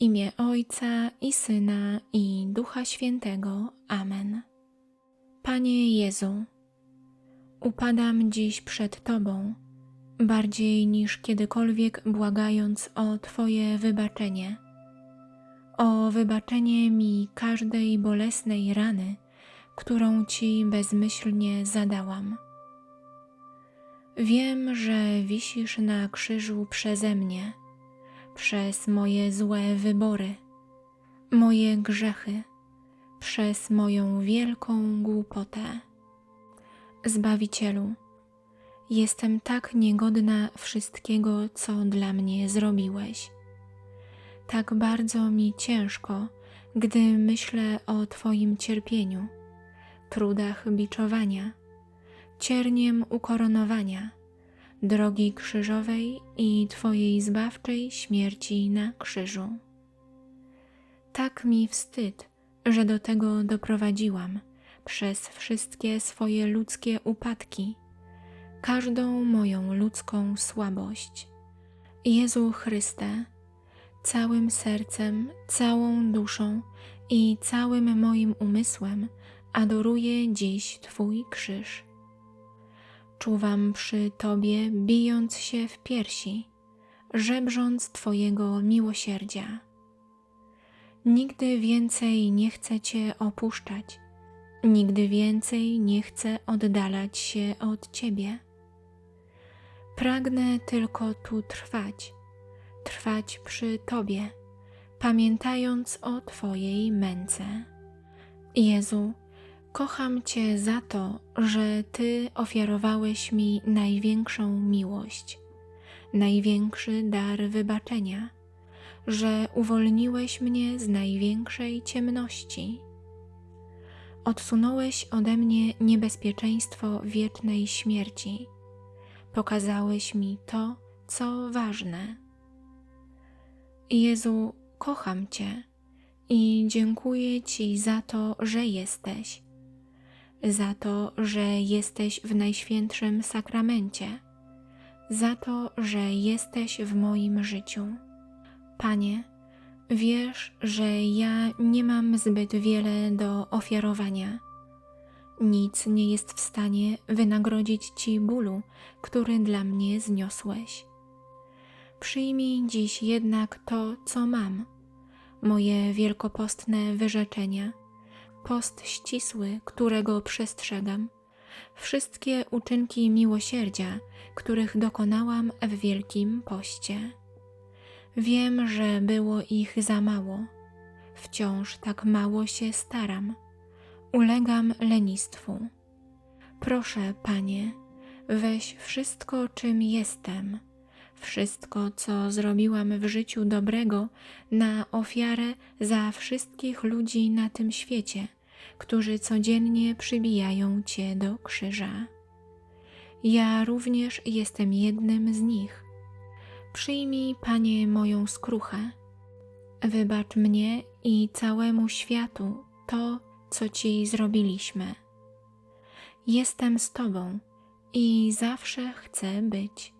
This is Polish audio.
imię Ojca i Syna i Ducha Świętego. Amen. Panie Jezu, upadam dziś przed Tobą, bardziej niż kiedykolwiek błagając o Twoje wybaczenie. O wybaczenie mi każdej bolesnej rany, którą Ci bezmyślnie zadałam. Wiem, że wisisz na krzyżu przeze mnie, przez moje złe wybory, moje grzechy, przez moją wielką głupotę. Zbawicielu, jestem tak niegodna wszystkiego, co dla mnie zrobiłeś. Tak bardzo mi ciężko, gdy myślę o Twoim cierpieniu, trudach biczowania, cierniem ukoronowania, drogi krzyżowej i Twojej zbawczej śmierci na krzyżu. Tak mi wstyd, że do tego doprowadziłam przez wszystkie swoje ludzkie upadki, każdą moją ludzką słabość. Jezu Chryste, całym sercem, całą duszą i całym moim umysłem adoruję dziś Twój krzyż. Czuwam przy Tobie, bijąc się w piersi, żebrząc Twojego miłosierdzia. Nigdy więcej nie chcę Cię opuszczać, nigdy więcej nie chcę oddalać się od Ciebie. Pragnę tylko tu trwać, trwać przy Tobie, pamiętając o Twojej męce. Jezu, kocham Cię za to, że Ty ofiarowałeś mi największą miłość, największy dar wybaczenia, że uwolniłeś mnie z największej ciemności. Odsunąłeś ode mnie niebezpieczeństwo wiecznej śmierci. Pokazałeś mi to, co ważne. Jezu, kocham Cię i dziękuję Ci za to, że jesteś, za to, że jesteś w Najświętszym Sakramencie, za to, że jesteś w moim życiu. Panie, wiesz, że ja nie mam zbyt wiele do ofiarowania. Nic nie jest w stanie wynagrodzić Ci bólu, który dla mnie zniosłeś. Przyjmij dziś jednak to, co mam, moje wielkopostne wyrzeczenia, post ścisły, którego przestrzegam, wszystkie uczynki miłosierdzia, których dokonałam w Wielkim Poście. Wiem, że było ich za mało. Wciąż tak mało się staram. Ulegam lenistwu. Proszę, Panie, weź wszystko, czym jestem, wszystko, co zrobiłam w życiu dobrego, na ofiarę za wszystkich ludzi na tym świecie, którzy codziennie przybijają Cię do krzyża. Ja również jestem jednym z nich. Przyjmij, Panie, moją skruchę. Wybacz mnie i całemu światu to, co Ci zrobiliśmy. Jestem z Tobą i zawsze chcę być.